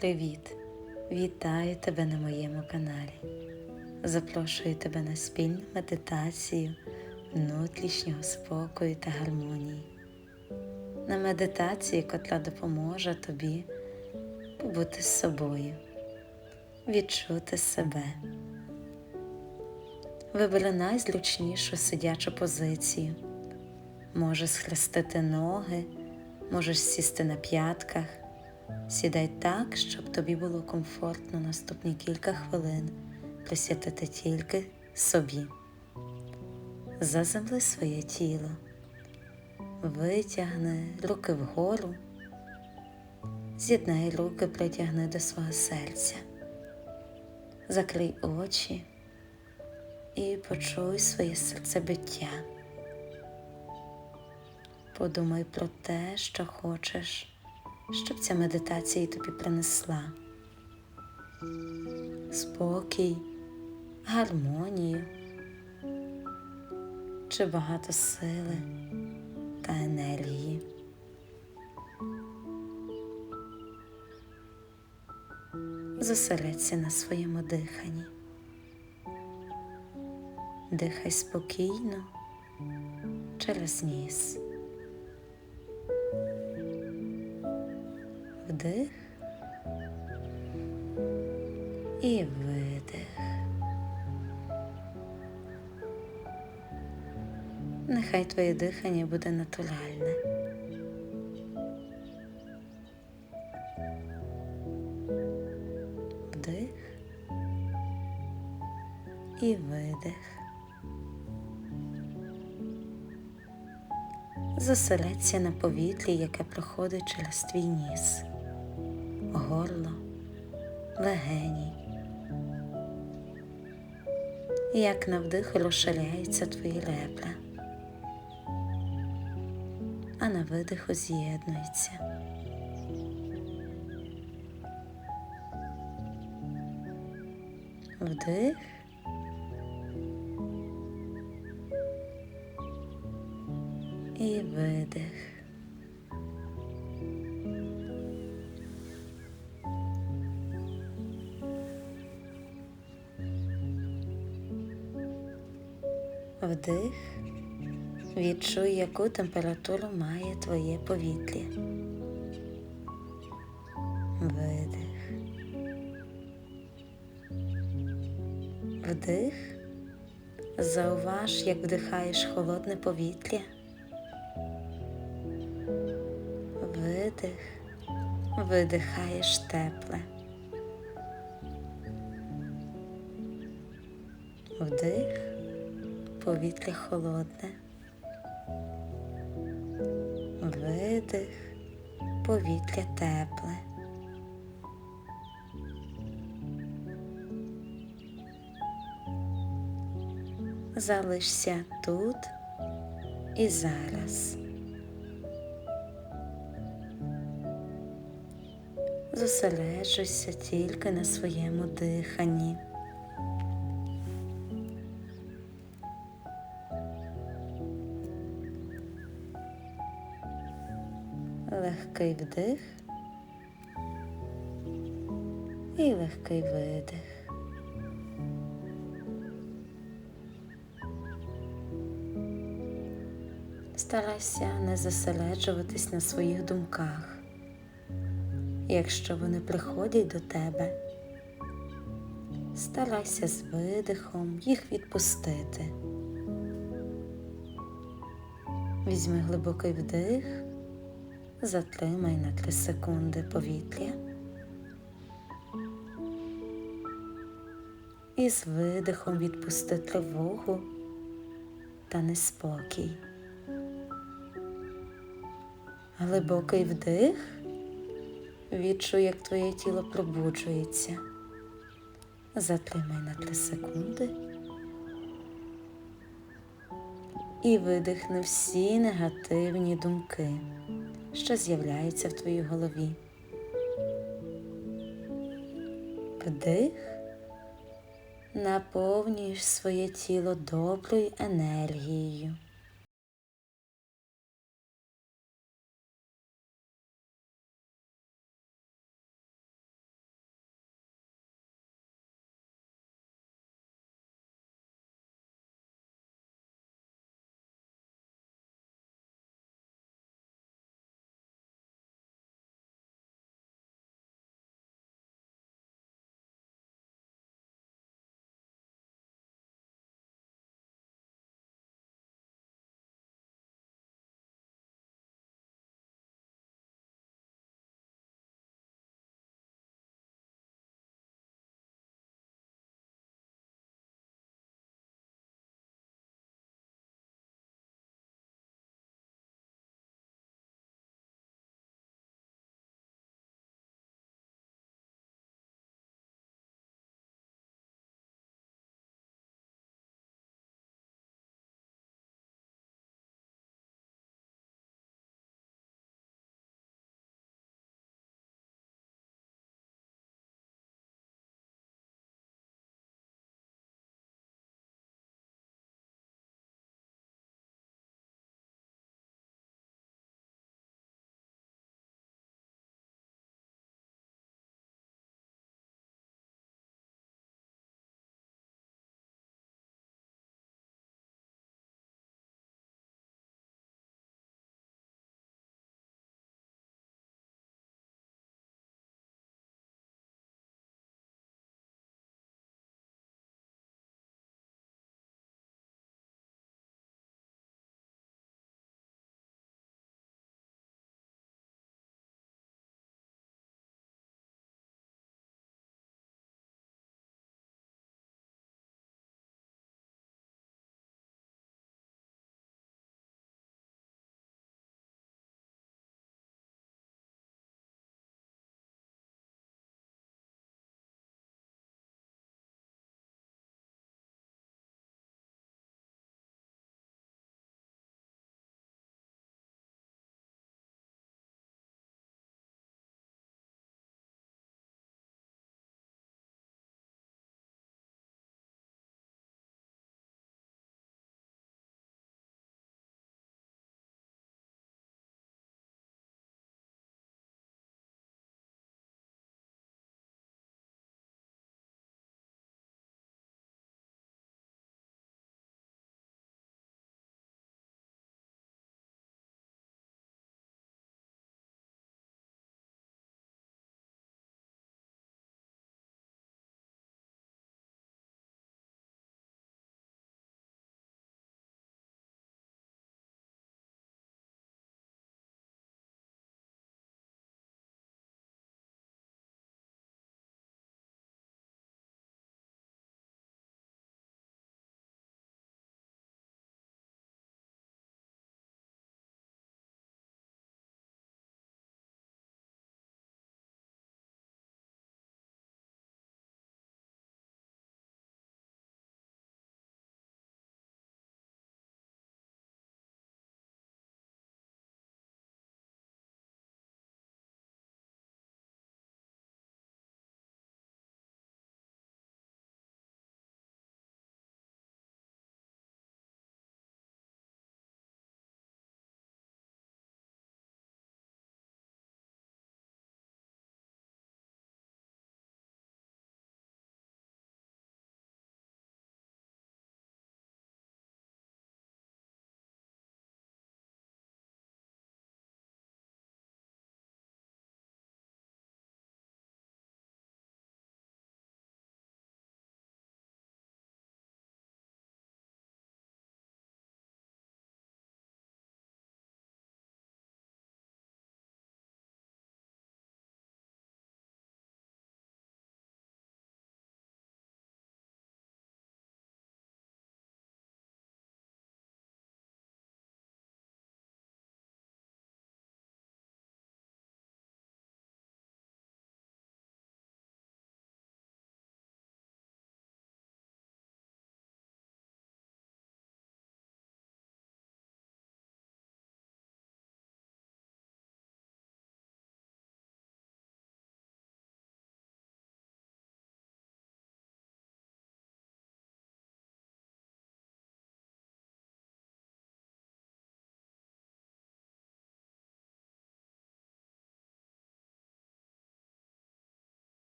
Привіт! Вітаю тебе на моєму каналі. Запрошую тебе на спільну медитацію внутрішнього спокою та гармонії. На медитацію, котра допоможе тобі побути з собою, відчути себе. Вибери найзручнішу сидячу позицію. Можеш схрестити ноги, можеш сісти на п'ятках. Сідай так, щоб тобі було комфортно наступні кілька хвилин присвятити тільки собі. Заземли своє тіло, витягни руки вгору, з'єднай руки, притягни до свого серця, закрий очі і почуй своє серцебиття. Подумай про те, що хочеш щоб ця медитація тобі принесла спокій, гармонію чи багато сили та енергії. Зосередься на своєму диханні. Дихай спокійно через ніс. Вдих і видих. Нехай твоє дихання буде натуральне. Вдих і видих. Зосередься на повітрі, яке проходить через твій ніс горло, легені. Як на вдих розширяються твої ребра, а на видиху з'єднуються. Вдих і видих. Вдих, відчуй, яку температуру має твоє повітря. Видих. Вдих. Зауваж, як вдихаєш холодне повітря. Видих, видихаєш тепле. Вдих повітря холодне, видих, повітря тепле. Залишся тут і зараз. Зосереджуйся тільки на своєму диханні. Легкий вдих і легкий видих. Старайся не зосереджуватись на своїх думках, якщо вони приходять до тебе. Старайся з видихом їх відпустити. Візьми глибокий вдих затримай на 3 секунди повітря і з видихом відпусти тривогу та неспокій. Глибокий вдих, відчуй, як твоє тіло пробуджується. Затримай на 3 секунди і видихни всі негативні думки що з'являється в твоїй голові. Вдих, наповнюєш своє тіло доброю енергією.